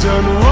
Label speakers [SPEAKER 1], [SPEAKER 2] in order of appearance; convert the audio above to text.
[SPEAKER 1] done